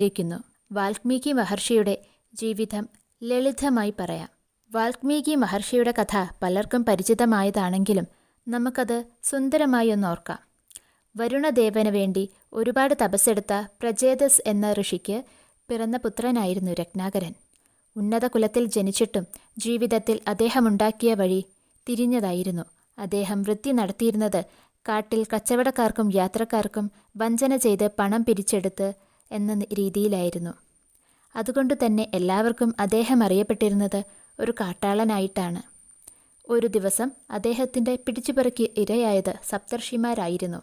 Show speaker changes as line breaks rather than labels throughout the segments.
ഇരിക്കുന്നു വാൽമീകി മഹർഷിയുടെ ജീവിതം ലളിതമായി പറയാം. വാൽമീകി മഹർഷിയുടെ കഥ പലർക്കും പരിചിതമായതാണെങ്കിലും നമുക്കത് സുന്ദരമായി ഒന്ന് ഓർക്കാം. വരുണദേവന് വേണ്ടി ഒരുപാട് തപസ്സെടുത്ത പ്രചേതസ് എന്ന ഋഷിക്ക് പിറന്ന പുത്രനായിരുന്നു രത്നാകരൻ. ഉന്നത കുലത്തിൽ ജനിച്ചിട്ടും ജീവിതത്തിൽ അദ്ദേഹമുണ്ടാക്കിയ വഴി തിരിഞ്ഞതായിരുന്നു. അദ്ദേഹം വൃത്തി നടത്തിയിരുന്നത് കാട്ടിൽ കച്ചവടക്കാർക്കും യാത്രക്കാർക്കും വഞ്ചന ചെയ്ത് പണം പിരിച്ചെടുത്ത് എന്ന രീതിയിലായിരുന്നു. അതുകൊണ്ട് തന്നെ എല്ലാവർക്കും അദ്ദേഹം അറിയപ്പെട്ടിരുന്നത് ഒരു കാട്ടാളനായിട്ടാണ്. ഒരു ദിവസം അദ്ദേഹത്തിന്റെ പിടിച്ചുപറിക്ക് ഇരയായത് സപ്തർഷിമാരായിരുന്നു.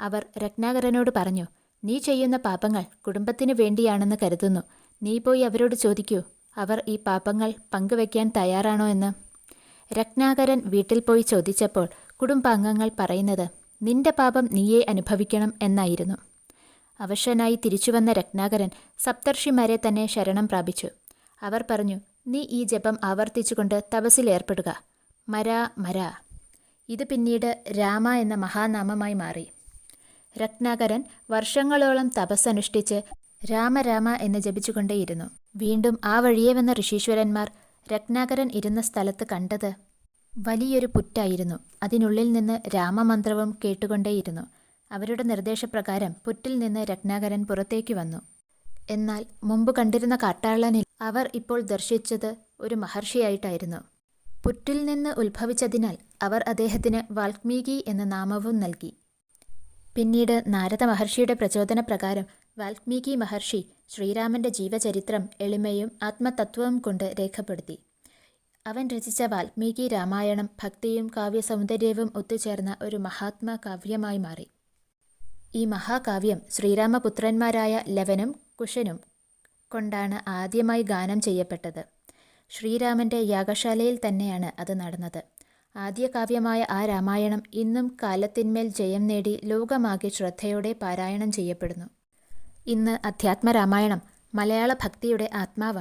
അവർ രത്നാകരനോട് പറഞ്ഞു നീ ചെയ്യുന്ന പാപങ്ങൾ കുടുംബത്തിന് വേണ്ടിയാണെന്ന് കരുതുന്നു. നീ പോയി അവരോട് ചോദിക്കൂ അവർ ഈ പാപങ്ങൾ പങ്കുവയ്ക്കാൻ തയ്യാറാണോ എന്ന്. രത്നാകരൻ വീട്ടിൽ പോയി ചോദിച്ചപ്പോൾ കുടുംബാംഗങ്ങൾ പറയുന്നത് നിന്റെ പാപം നീയേ അനുഭവിക്കണം എന്നായിരുന്നു. അവശനായി തിരിച്ചുവന്ന രത്നാകരൻ സപ്തർഷിമാരെ തന്നെ ശരണം പ്രാപിച്ചു. അവർ പറഞ്ഞു നീ ഈ ജപം ആവർത്തിച്ചുകൊണ്ട് തപസ്സിലേർപ്പെടുക മരാ മര. ഇത് പിന്നീട് രാമ എന്ന മഹാനാമമായി മാറി. രത്നാകരൻ വർഷങ്ങളോളം തപസ്സനുഷ്ഠിച്ച് രാമ എന്ന് ജപിച്ചുകൊണ്ടേയിരുന്നു. വീണ്ടും ആ വഴിയെ വന്ന ഋഷീശ്വരന്മാർ രത്നാകരൻ ഇരുന്ന സ്ഥലത്ത് കണ്ടത് വലിയൊരു പുറ്റായിരുന്നു. അതിനുള്ളിൽ നിന്ന് രാമമന്ത്രവും കേട്ടുകൊണ്ടേയിരുന്നു. അവരുടെ നിർദ്ദേശപ്രകാരം പുറ്റിൽ നിന്ന് രത്നാകരൻ പുറത്തേക്ക് വന്നു. എന്നാൽ മുമ്പ് കണ്ടിരുന്ന കാട്ടാളനിൽ അവർ ഇപ്പോൾ ദർശിച്ചത് ഒരു മഹർഷിയായിട്ടായിരുന്നു. പുറ്റിൽ നിന്ന് ഉത്ഭവിച്ചതിനാൽ അവർ അദ്ദേഹത്തിന് വാൽമീകി എന്ന നാമവും നൽകി. പിന്നീട് നാരദ മഹർഷിയുടെ പ്രചോദനപ്രകാരം വാൽമീകി മഹർഷി ശ്രീരാമന്റെ ജീവചരിത്രം എളിമയും ആത്മതത്വവും കൊണ്ട് രേഖപ്പെടുത്തി. അവൻ രചിച്ച വാൽമീകി രാമായണം ഭക്തിയും കാവ്യസൗന്ദര്യവും ഒത്തുചേർന്ന ഒരു മഹാത്മാ കാവ്യമായി മാറി. ഈ മഹാകാവ്യം ശ്രീരാമപുത്രന്മാരായ ലവനും കുശനും കൊണ്ടാണ് ആദ്യമായി ഗാനം ചെയ്യപ്പെട്ടത്. ശ്രീരാമന്റെ യാഗശാലയിൽ തന്നെയാണ് അത് നടന്നത്. ആദ്യ കാവ്യമായ ആ രാമായണം ഇന്നും കാലത്തിന്മേൽ ജയം നേടി ലോകമാകെ ശ്രദ്ധയോടെ പാരായണം ചെയ്യപ്പെടുന്നു. ഇന്ന് അധ്യാത്മരാമായണം മലയാള ഭക്തിയുടെ ആത്മാവാണ്.